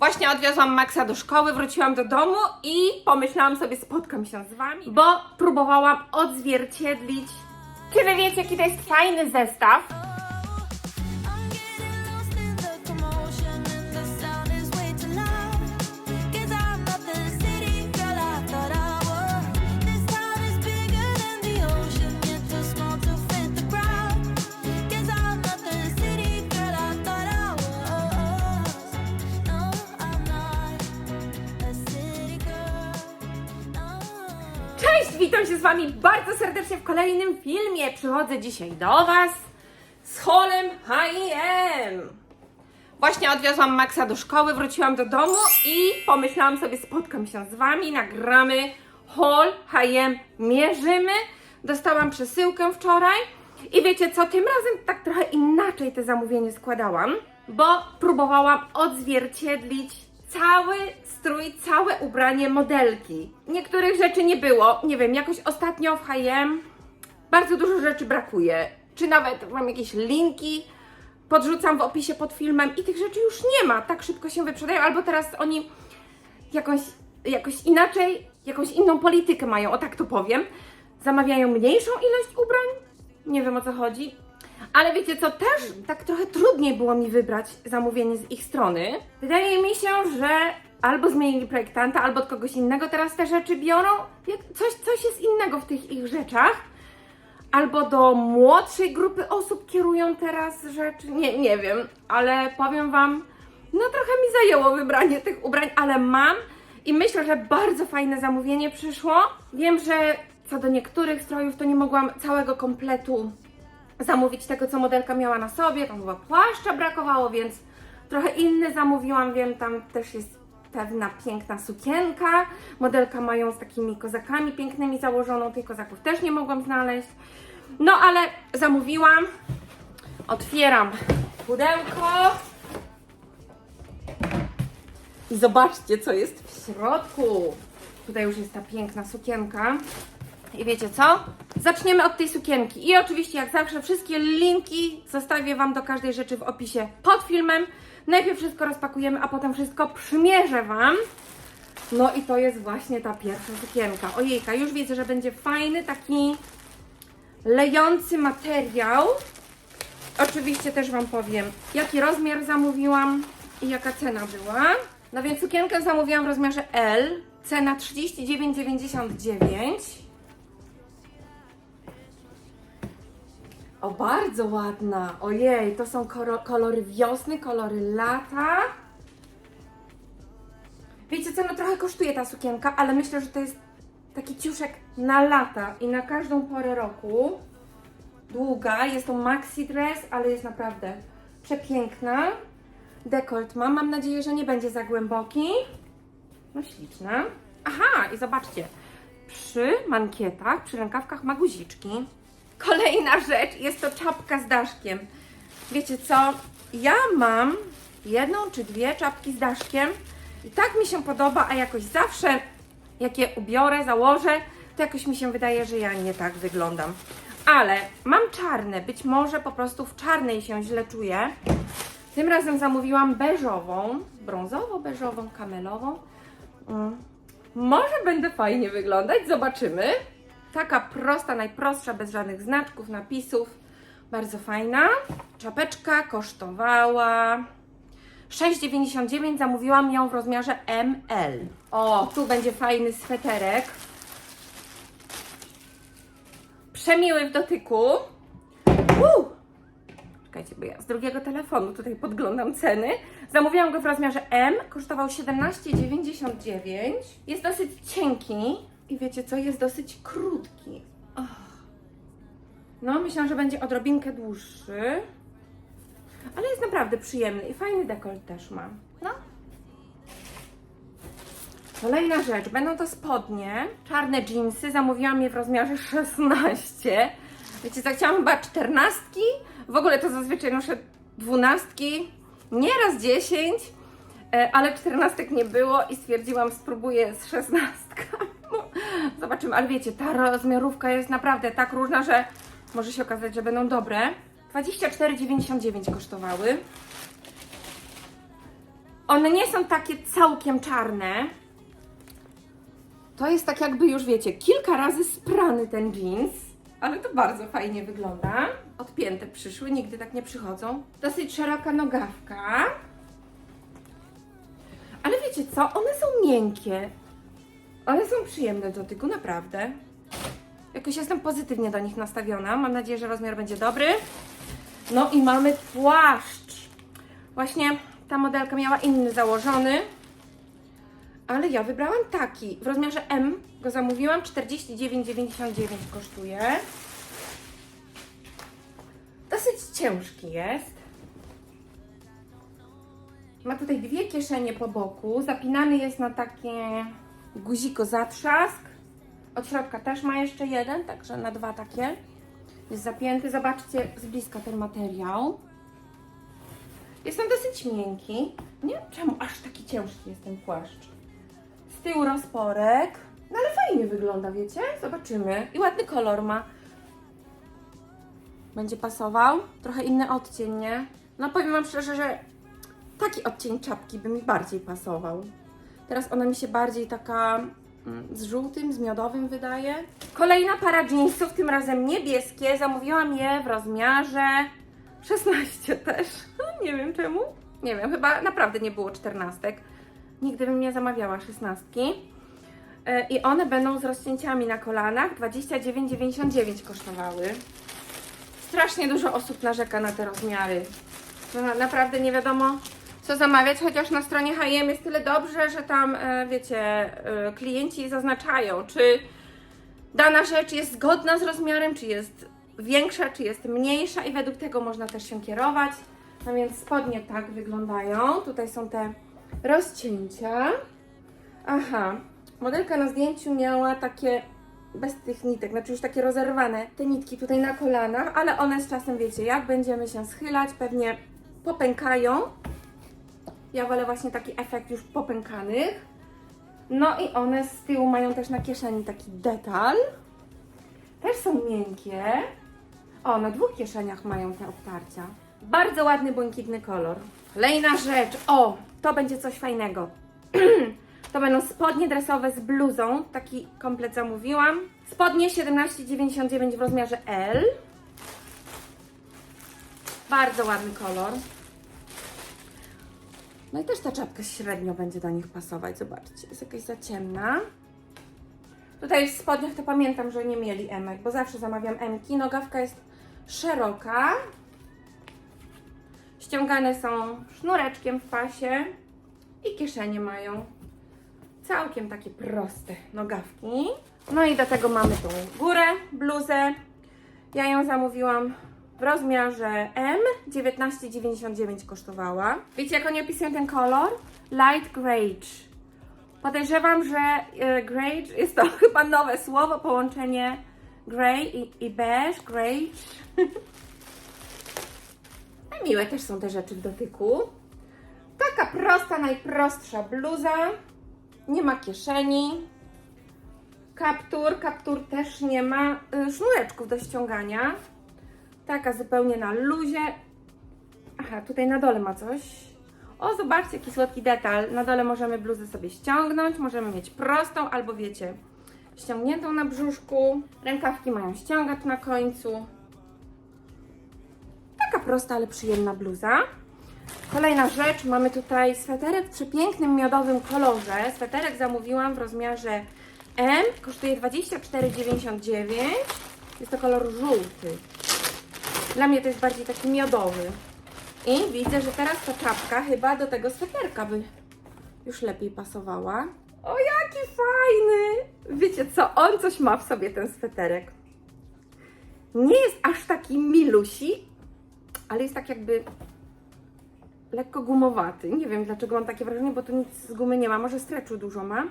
Właśnie odwiozłam Maxa do szkoły, wróciłam do domu i pomyślałam sobie, spotkam się z Wami, bo próbowałam odzwierciedlić. Wy wiecie, jaki to jest fajny zestaw? Witam się z Wami bardzo serdecznie w kolejnym filmie. Przychodzę dzisiaj do Was z holem H&M. Właśnie odwiozłam Maxa do szkoły, wróciłam do domu i pomyślałam sobie, spotkam się z Wami, nagramy haul H&M, mierzymy. Dostałam przesyłkę wczoraj i wiecie co, tym razem tak trochę inaczej te zamówienie składałam, bo próbowałam odzwierciedlić cały strój, całe ubranie modelki. Niektórych rzeczy nie było, nie wiem, jakoś ostatnio w H&M bardzo dużo rzeczy brakuje. Czy nawet mam jakieś linki, podrzucam w opisie pod filmem i tych rzeczy już nie ma, tak szybko się wyprzedają, albo teraz oni jakąś, jakoś inaczej, jakąś inną politykę mają, o tak to powiem. Zamawiają mniejszą ilość ubrań, nie wiem o co chodzi. Ale wiecie co, też tak trochę trudniej było mi wybrać zamówienie z ich strony. Wydaje mi się, że albo zmienili projektanta, albo od kogoś innego teraz te rzeczy biorą. Coś, coś jest innego w tych ich rzeczach. Albo do młodszej grupy osób kierują teraz rzeczy. Nie, nie wiem, ale powiem Wam, no trochę mi zajęło wybranie tych ubrań, ale mam i myślę, że bardzo fajne zamówienie przyszło. Wiem, że co do niektórych strojów to nie mogłam całego kompletu zamówić tego, co modelka miała na sobie. Tam chyba płaszcza brakowało, więc trochę inny zamówiłam. Wiem, tam też jest pewna piękna sukienka. Modelka mają z takimi kozakami pięknymi założoną. Tych kozaków też nie mogłam znaleźć. No ale zamówiłam. Otwieram pudełko. I zobaczcie, co jest w środku. Tutaj już jest ta piękna sukienka. I wiecie co? Zaczniemy od tej sukienki. I oczywiście, jak zawsze, wszystkie linki zostawię Wam do każdej rzeczy w opisie pod filmem. Najpierw wszystko rozpakujemy, a potem wszystko przymierzę Wam. No i to jest właśnie ta pierwsza sukienka. Ojejka, już widzę, że będzie fajny, taki lejący materiał. Oczywiście też Wam powiem, jaki rozmiar zamówiłam i jaka cena była. No więc sukienkę zamówiłam w rozmiarze L, cena 39,99. O, bardzo ładna. Ojej, to są kolory wiosny, kolory lata. Wiecie co, no trochę kosztuje ta sukienka, ale myślę, że to jest taki ciuszek na lata i na każdą porę roku. Długa, jest to maxi dress, ale jest naprawdę przepiękna. Dekolt ma, mam nadzieję, że nie będzie za głęboki. No śliczna. Aha, i zobaczcie, przy mankietach, przy rękawkach ma guziczki. Kolejna rzecz, jest to czapka z daszkiem. Wiecie co, ja mam jedną czy dwie czapki z daszkiem i tak mi się podoba, a jakoś zawsze jak je ubiorę, założę, to jakoś mi się wydaje, że ja nie tak wyglądam. Ale mam czarne, być może po prostu w czarnej się źle czuję. Tym razem zamówiłam beżową, brązowo-beżową, kamelową. Mm. Może będę fajnie wyglądać, zobaczymy. Taka prosta, najprostsza, bez żadnych znaczków, napisów. Bardzo fajna. Czapeczka kosztowała 6,99. Zamówiłam ją w rozmiarze ML. O, tu będzie fajny sweterek. Przemiły w dotyku. Uh! Czekajcie, bo ja z drugiego telefonu tutaj podglądam ceny. Zamówiłam go w rozmiarze M, kosztował 17,99. Jest dosyć cienki i wiecie co, jest dosyć krótki. Och. No, myślałam, że będzie odrobinkę dłuższy. Ale jest naprawdę przyjemny i fajny dekolt też ma. No. Kolejna rzecz, będą to spodnie, czarne jeansy, zamówiłam je w rozmiarze 16. Wiecie co, chciałam chyba 14, w ogóle to zazwyczaj noszę 12, nieraz 10, e, ale 14 nie było i stwierdziłam, spróbuję z 16. Zobaczymy, ale wiecie, ta rozmiarówka jest naprawdę tak różna, że może się okazać, że będą dobre. 24,99 kosztowały. One nie są takie całkiem czarne. To jest tak jakby już wiecie, kilka razy sprany ten jeans, ale to bardzo fajnie wygląda. Odpięte przyszły, nigdy tak nie przychodzą. Dosyć szeroka nogawka. Ale wiecie co, one są miękkie. One są przyjemne do dotyku, naprawdę. Jakoś jestem pozytywnie do nich nastawiona. Mam nadzieję, że rozmiar będzie dobry. No i mamy płaszcz. Właśnie ta modelka miała inny założony. Ale ja wybrałam taki. W rozmiarze M go zamówiłam. 49,99 kosztuje. Dosyć ciężki jest. Ma tutaj dwie kieszenie po boku. Zapinany jest na takie guziko zatrzask. Od środka też ma jeszcze jeden, także na dwa takie. Jest zapięty. Zobaczcie z bliska ten materiał. Jest on dosyć miękki. Nie wiem czemu aż taki ciężki jest ten płaszcz. Z tyłu rozporek. No ale fajnie wygląda, wiecie? Zobaczymy. I ładny kolor ma. Będzie pasował. Trochę inny odcień, nie? No powiem Wam szczerze, że taki odcień czapki by mi bardziej pasował. Teraz ona mi się bardziej taka mm, z żółtym, z miodowym wydaje. Kolejna para jeansów, tym razem niebieskie. Zamówiłam je w rozmiarze 16 też. Nie wiem czemu. Nie wiem, chyba naprawdę nie było czternastek. Nigdy bym nie zamawiała szesnastki. E, I one będą z rozcięciami na kolanach. 29,99 kosztowały. Strasznie dużo osób narzeka na te rozmiary. Na- naprawdę nie wiadomo co zamawiać, chociaż na stronie H&M jest tyle dobrze, że tam, e, wiecie, e, klienci zaznaczają, czy dana rzecz jest zgodna z rozmiarem, czy jest większa, czy jest mniejsza i według tego można też się kierować. No więc spodnie tak wyglądają. Tutaj są te rozcięcia. Aha, modelka na zdjęciu miała takie bez tych nitek, znaczy już takie rozerwane te nitki tutaj na kolanach, ale one z czasem, wiecie, jak będziemy się schylać, pewnie popękają. Ja wolę właśnie taki efekt już popękanych. No i one z tyłu mają też na kieszeni taki detal. Też są miękkie. O, na dwóch kieszeniach mają te obtarcia. Bardzo ładny, błękitny kolor. Kolejna rzecz. O, to będzie coś fajnego. to będą spodnie dresowe z bluzą. Taki komplet zamówiłam. Spodnie 17,99 w rozmiarze L. Bardzo ładny kolor. No i też ta czapka średnio będzie do nich pasować. Zobaczcie, jest jakaś za ciemna. Tutaj w spodniach to pamiętam, że nie mieli emek, bo zawsze zamawiam emki. Nogawka jest szeroka. Ściągane są sznureczkiem w pasie i kieszenie mają całkiem takie proste nogawki. No i do tego mamy tą górę, bluzę. Ja ją zamówiłam w rozmiarze M, 19,99 kosztowała. Wiecie jak oni opisują ten kolor? Light Grage. Podejrzewam, że e, grage jest to chyba nowe słowo, połączenie grey i, i beige, grage. No miłe też są te rzeczy w dotyku. Taka prosta, najprostsza bluza. Nie ma kieszeni. Kaptur, kaptur też nie ma. y, Sznureczków do ściągania. Taka zupełnie na luzie. Aha, tutaj na dole ma coś. O, zobaczcie, jaki słodki detal. Na dole możemy bluzę sobie ściągnąć, możemy mieć prostą albo wiecie, ściągniętą na brzuszku. Rękawki mają ściągacz na końcu. Taka prosta, ale przyjemna bluza. Kolejna rzecz, mamy tutaj sweterek w przepięknym miodowym kolorze. Sweterek zamówiłam w rozmiarze M, kosztuje 24,99. Jest to kolor żółty. Dla mnie to jest bardziej taki miodowy. I widzę, że teraz ta czapka chyba do tego sweterka by już lepiej pasowała. O, jaki fajny! Wiecie co, on coś ma w sobie, ten sweterek. Nie jest aż taki milusi, ale jest tak jakby lekko gumowaty. Nie wiem dlaczego mam takie wrażenie, bo tu nic z gumy nie ma. Może streczu dużo ma.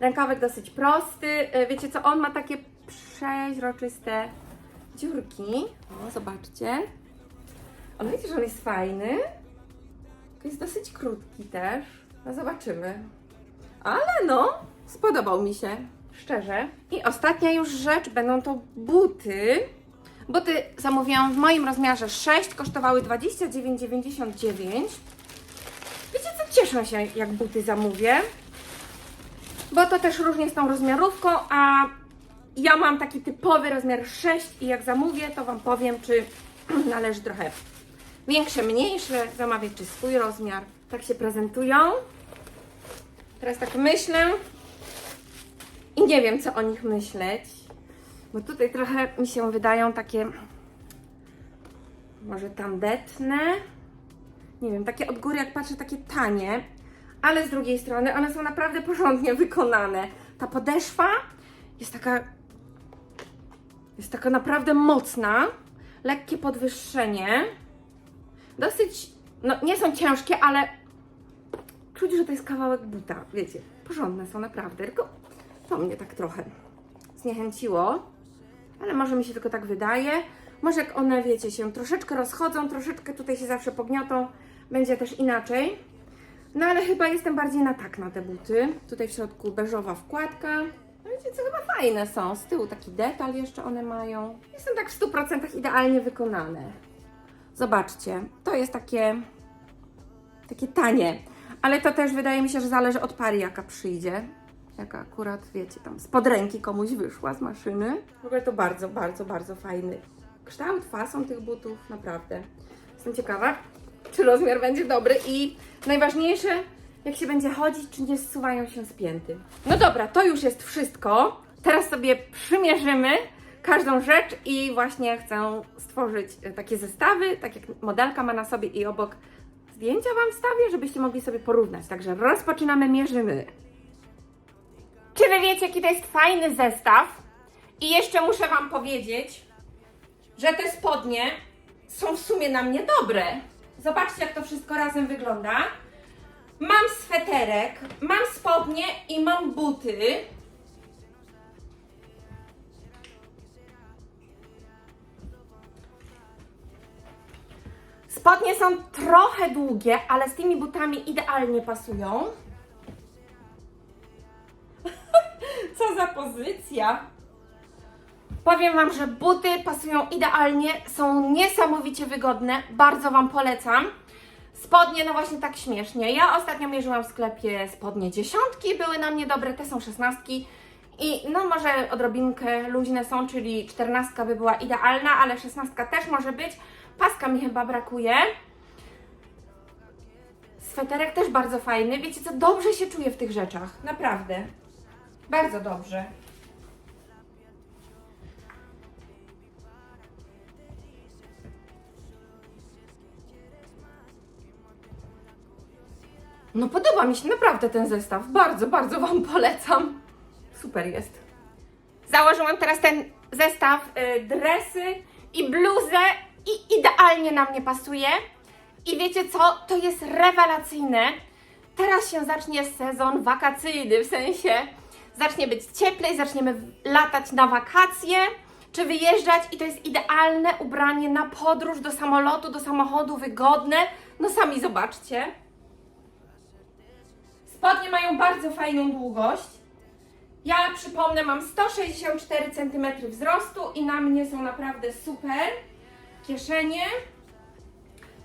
Rękawek dosyć prosty. E, Wiecie co, on ma takie przeźroczyste dziurki. O, zobaczcie. Ale wiecie, że on jest fajny? To jest dosyć krótki też. No zobaczymy. Ale no, spodobał mi się. Szczerze. I ostatnia już rzecz, będą to buty. Buty zamówiłam w moim rozmiarze 6, kosztowały 29,99. Wiecie co, cieszę się, jak buty zamówię, bo to też różnie z tą rozmiarówką, a ja mam taki typowy rozmiar 6 i jak zamówię, to Wam powiem, czy należy trochę większe, mniejsze zamawiać, czy swój rozmiar. Tak się prezentują. Teraz tak myślę i nie wiem, co o nich myśleć, bo tutaj trochę mi się wydają takie może tandetne. Nie wiem, takie od góry, jak patrzę, takie tanie, ale z drugiej strony one są naprawdę porządnie wykonane. Ta podeszwa jest taka. Jest taka naprawdę mocna, lekkie podwyższenie. Dosyć. No, nie są ciężkie, ale czuć, że to jest kawałek buta. Wiecie, porządne są naprawdę. Tylko to mnie tak trochę zniechęciło ale może mi się tylko tak wydaje. Może jak one, wiecie, się troszeczkę rozchodzą, troszeczkę tutaj się zawsze pogniotą, będzie też inaczej. No ale chyba jestem bardziej na tak na te buty. Tutaj w środku beżowa wkładka. No wiecie co, chyba fajne są. Z tyłu taki detal jeszcze one mają. I są tak w 100% idealnie wykonane. Zobaczcie, to jest takie, takie tanie. Ale to też wydaje mi się, że zależy od pary, jaka przyjdzie. Jaka akurat, wiecie, tam spod ręki komuś wyszła z maszyny. W ogóle to bardzo, bardzo, bardzo fajny kształt, fason tych butów, naprawdę. Jestem ciekawa, czy rozmiar będzie dobry i najważniejsze, jak się będzie chodzić, czy nie zsuwają się z pięty. No dobra, to już jest wszystko. Teraz sobie przymierzymy każdą rzecz i właśnie chcę stworzyć e, takie zestawy, tak jak modelka ma na sobie i obok zdjęcia Wam wstawię, żebyście mogli sobie porównać. Także rozpoczynamy, mierzymy. Czy wy wiecie, jaki to jest fajny zestaw? I jeszcze muszę wam powiedzieć, że te spodnie są w sumie na mnie dobre. Zobaczcie, jak to wszystko razem wygląda. Mam sweterek, mam spodnie i mam buty. Spodnie są trochę długie, ale z tymi butami idealnie pasują. Co za pozycja! Powiem Wam, że buty pasują idealnie, są niesamowicie wygodne, bardzo Wam polecam. Spodnie, no właśnie tak śmiesznie. Ja ostatnio mierzyłam w sklepie spodnie dziesiątki, były na mnie dobre, te są szesnastki. I no może odrobinkę luźne są, czyli czternastka by była idealna, ale szesnastka też może być. Paska mi chyba brakuje. Sweterek też bardzo fajny. Wiecie co, dobrze się czuję w tych rzeczach, naprawdę. Bardzo dobrze. No podoba mi się naprawdę ten zestaw. Bardzo, bardzo Wam polecam. Super jest. Założyłam teraz ten zestaw y, dresy i bluzę i idealnie na mnie pasuje. I wiecie co? To jest rewelacyjne. Teraz się zacznie sezon wakacyjny, w sensie zacznie być cieplej, zaczniemy latać na wakacje czy wyjeżdżać i to jest idealne ubranie na podróż do samolotu, do samochodu, wygodne. No sami zobaczcie. Spodnie mają bardzo fajną długość. Ja przypomnę, mam 164 cm wzrostu i na mnie są naprawdę super. Kieszenie.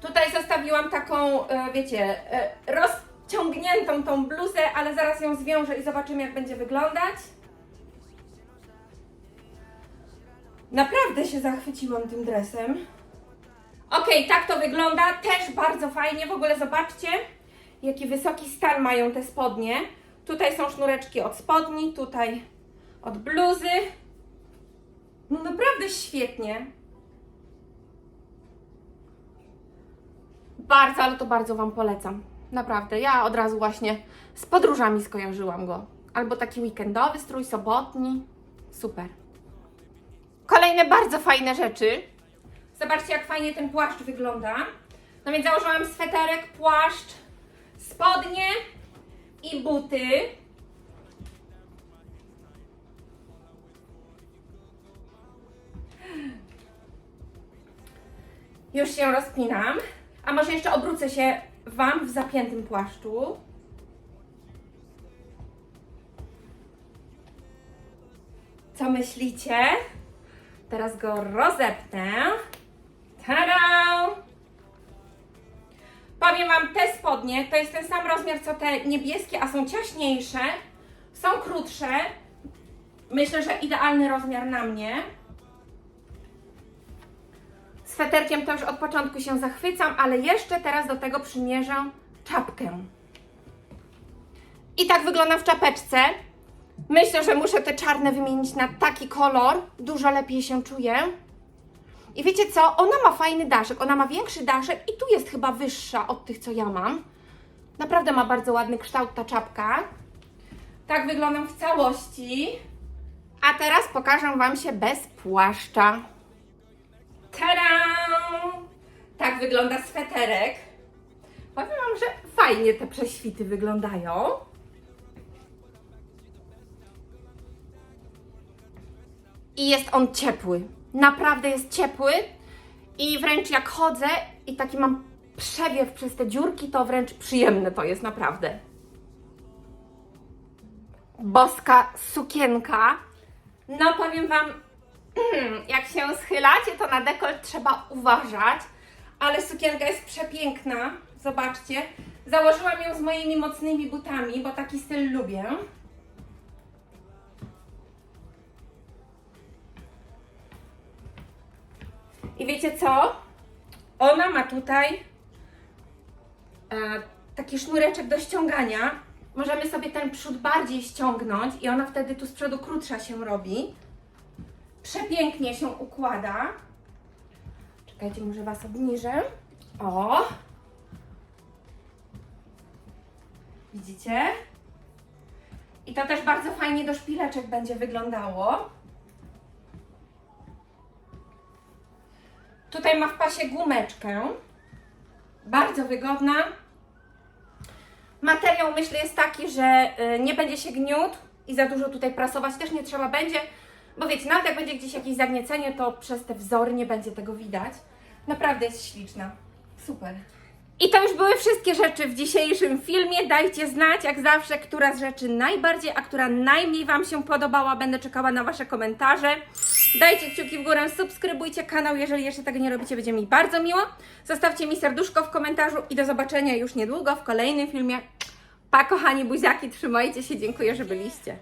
Tutaj zostawiłam taką, e, wiecie, e, rozciągniętą tą bluzę, ale zaraz ją zwiążę i zobaczymy, jak będzie wyglądać. Naprawdę się zachwyciłam tym dresem. Ok, tak to wygląda. Też bardzo fajnie. W ogóle zobaczcie, jaki wysoki stan mają te spodnie. Tutaj są sznureczki od spodni, tutaj od bluzy. No naprawdę świetnie. Bardzo, ale to bardzo Wam polecam. Naprawdę. Ja od razu właśnie z podróżami skojarzyłam go. Albo taki weekendowy strój, sobotni. Super. Kolejne bardzo fajne rzeczy. Zobaczcie, jak fajnie ten płaszcz wygląda. No więc założyłam sweterek, płaszcz, spodnie i buty. Już się rozpinam. A może jeszcze obrócę się Wam w zapiętym płaszczu. Co myślicie? Teraz go rozepnę. Tada! Powiem Wam, te spodnie to jest ten sam rozmiar co te niebieskie, a są ciaśniejsze, są krótsze. Myślę, że idealny rozmiar na mnie. Sweterkiem to już od początku się zachwycam, ale jeszcze teraz do tego przymierzę czapkę. I tak wygląda w czapeczce. Myślę, że muszę te czarne wymienić na taki kolor. Dużo lepiej się czuję. I wiecie co? Ona ma fajny daszek. Ona ma większy daszek i tu jest chyba wyższa od tych, co ja mam. Naprawdę ma bardzo ładny kształt ta czapka. Tak wyglądam w całości. A teraz pokażę Wam się bez płaszcza. Tada! Tak wygląda sweterek. Powiem Wam, że fajnie te prześwity wyglądają. I jest on ciepły. Naprawdę jest ciepły. I wręcz jak chodzę i taki mam przewiew przez te dziurki, to wręcz przyjemne to jest naprawdę. Boska sukienka. No powiem Wam, jak się schylacie, to na dekolt trzeba uważać, ale sukienka jest przepiękna. Zobaczcie. Założyłam ją z moimi mocnymi butami, bo taki styl lubię. I wiecie co? Ona ma tutaj e, taki sznureczek do ściągania. Możemy sobie ten przód bardziej ściągnąć i ona wtedy tu z przodu krótsza się robi. Przepięknie się układa. Czekajcie, może Was obniżę. O! Widzicie? I to też bardzo fajnie do szpileczek będzie wyglądało. Tutaj ma w pasie gumeczkę. Bardzo wygodna. Materiał myślę jest taki, że y, nie będzie się gniótł i za dużo tutaj prasować też nie trzeba będzie, bo wiecie, nawet jak będzie gdzieś jakieś zagniecenie, to przez te wzory nie będzie tego widać. Naprawdę jest śliczna. Super. I to już były wszystkie rzeczy w dzisiejszym filmie. Dajcie znać, jak zawsze, która z rzeczy najbardziej, a która najmniej Wam się podobała. Będę czekała na Wasze komentarze. Dajcie kciuki w górę, subskrybujcie kanał, jeżeli jeszcze tego nie robicie, będzie mi bardzo miło. Zostawcie mi serduszko w komentarzu i do zobaczenia już niedługo w kolejnym filmie. Pa kochani buziaki, trzymajcie się, dziękuję, że byliście.